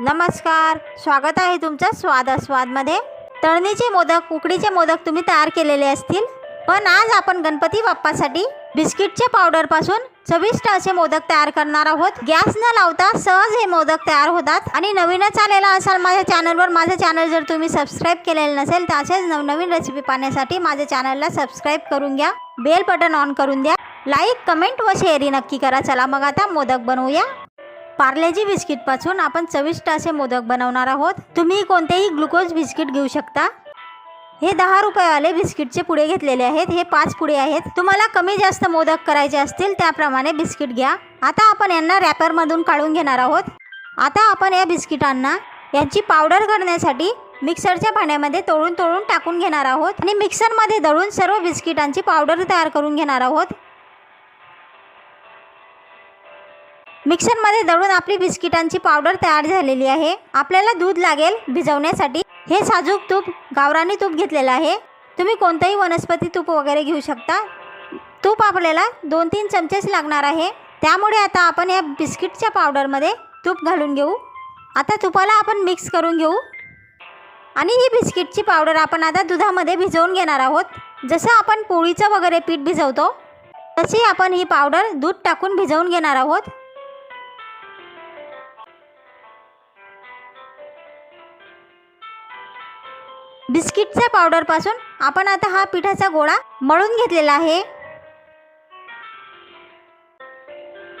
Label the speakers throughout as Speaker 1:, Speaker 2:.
Speaker 1: नमस्कार स्वागत आहे तुमचं स्वाद स्वादमध्ये तळणीचे मोदक उकडीचे मोदक तुम्ही तयार केलेले असतील. पण आज आपण गणपती बाप्पासाठी बिस्किटच्या पावडरपासून चविष्ट असे मोदक तयार करणार आहोत. गॅस न लावता सहज हे मोदक तयार होतात. आणि नवीनच आलेला असाल माझ्या चॅनलवर माझं चॅनल जर तुम्ही सबस्क्राईब केलेलं नसेल तर असेच नवनवीन रेसिपी पाहण्यासाठी माझ्या चॅनलला सबस्क्राईब करून घ्या. बेल बटन ऑन करून द्या. लाईक कमेंट व शेअरी नक्की करा. चला मग आता मोदक बनवूया. पार्लेजी बिस्किटपासून आपण चविष्ट असे मोदक बनवणार आहोत. तुम्ही कोणतेही ग्लुकोज बिस्किट घेऊ शकता. हे दहा रुपयेवाले बिस्किटचे पुडे घेतलेले आहेत. हे पाच पुडे आहेत. तुम्हाला कमी जास्त मोदक करायचे असतील त्याप्रमाणे बिस्किट घ्या. आता आपण यांना रॅपरमधून काढून घेणार आहोत. आता आपण या बिस्किटांना यांची पावडर करण्यासाठी मिक्सरच्या भांड्यामध्ये तोडून तोडून टाकून घेणार आहोत. आणि मिक्सरमध्ये दळून सर्व बिस्किटांची पावडर तयार करून घेणार आहोत. मिक्सरमध्ये दळून आपली बिस्किटांची पावडर तयार झालेली आहे. आपल्याला दूध लागेल भिजवण्यासाठी. हे साजूक तूप गावरानी तूप घेतलेलं आहे. तुम्ही कोणतंही वनस्पती तूप वगैरे घेऊ शकता. तूप आपल्याला दोन तीन चमचेच लागणार आहे. त्यामुळे आता आपण या बिस्किटच्या पावडरमध्ये तूप घालून घेऊ. आता तुपाला आपण मिक्स करून घेऊ. आणि ही बिस्किटची पावडर आपण आता दुधामध्ये भिजवून घेणार आहोत. जसं आपण पोळीचं वगैरे पीठ भिजवतो तशी आपण ही पावडर दूध टाकून भिजवून घेणार आहोत. बिस्किटच्या पावडरपासून आपण आता हा पिठाचा गोळा मळून घेतलेला आहे.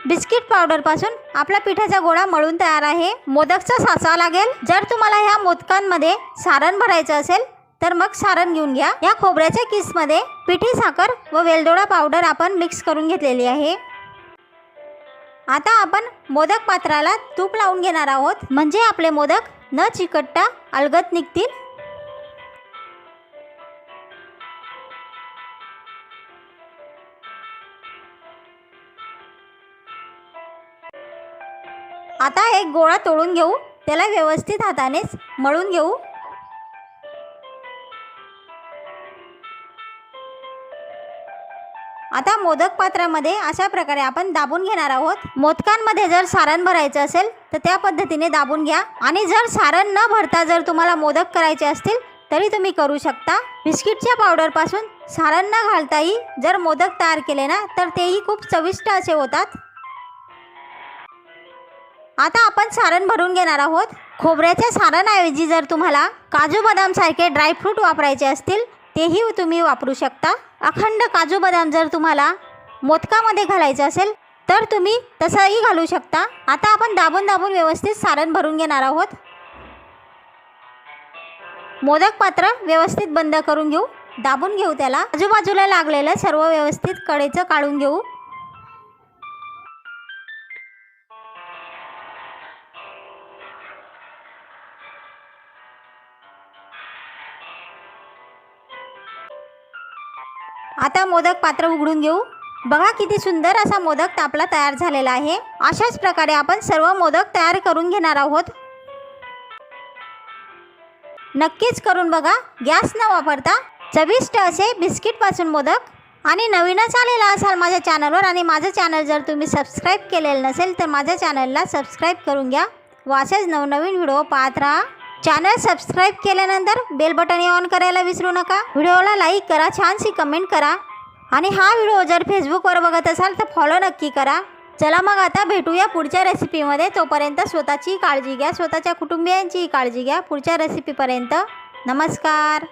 Speaker 1: बिस्किट पावडरपासून आपला पिठाचा गोळा मळून तयार आहे. मोदकचा साचा लागेल. जर तुम्हाला ह्या मोदकांमध्ये सारण भरायचं असेल तर मग सारण घेऊन घ्या. या खोबऱ्याच्या किसमध्ये पिठी साखर व वेलदोडा पावडर आपण मिक्स करून घेतलेली आहे. आता आपण मोदक पात्राला तूप लावून घेणार आहोत. म्हणजे आपले मोदक न चिकटता अलगत निघतील. आता एक गोळा तोडून घेऊ. त्याला व्यवस्थित हातानेच मळून घेऊ. आता मोदक पात्रामध्ये अशा प्रकारे आपण दाबून घेणार आहोत. मोदकांमध्ये जर सारण भरायचं असेल तर त्या पद्धतीने दाबून घ्या. आणि जर सारण न भरता जर तुम्हाला मोदक करायचे असतील तरी तुम्ही करू शकता. बिस्किटच्या पावडरपासून सारण न घालताही जर मोदक तयार केले ना तर तेही खूप चविष्ट असे होतात. आता आपण सारण भरून घेणार आहोत. खोबऱ्याच्या सारणऐवजी जर तुम्हाला काजू बदामसारखे ड्रायफ्रूट वापरायचे असतील तेही तुम्ही वापरू शकता. अखंड काजू बदाम जर तुम्हाला मोदकामध्ये घालायचं असेल तर तुम्ही तसंही घालू शकता. आता आपण दाबून दाबून व्यवस्थित सारण भरून घेणार आहोत. मोदक पात्र व्यवस्थित बंद करून घेऊ. दाबून घेऊ त्याला. आजूबाजूला लागलेलं सर्व व्यवस्थित कडेचं काढून घेऊ. आता मोदक पात्र उघडून घेऊ. बघा किती सुंदर असा मोदक आपला तयार झालेला आहे. अशाच प्रकारे आपण सर्व मोदक तयार करून घेणार आहोत. नक्कीच करून बघा. गॅस न वापरता चविष्ट असे बिस्किटपासून मोदक. आणि नवीनच आलेला असाल माझ्या चॅनलवर आणि माझं चॅनल जर तुम्ही सबस्क्राईब केलेलं नसेल तर माझ्या चॅनलला सबस्क्राईब करून घ्या. व असेच नवनवीन व्हिडिओ पाहत राहा. चॅनल सबस्क्राईब केल्यानंतर बेल बटन ऑन करायला विसरू नका. व्हिडिओला लाईक करा छानशी कमेंट करा. आणि हा व्हिडिओ जर फेसबुकवर बघत असाल तर फॉलो नक्की करा. चला मग आता भेटूया पुढच्या रेसिपीमध्ये तोपर्यंत स्वतःची काळजी घ्या स्वतःच्या कुटुंबियांचीही काळजी घ्या पुढच्या रेसिपीपर्यंत नमस्कार.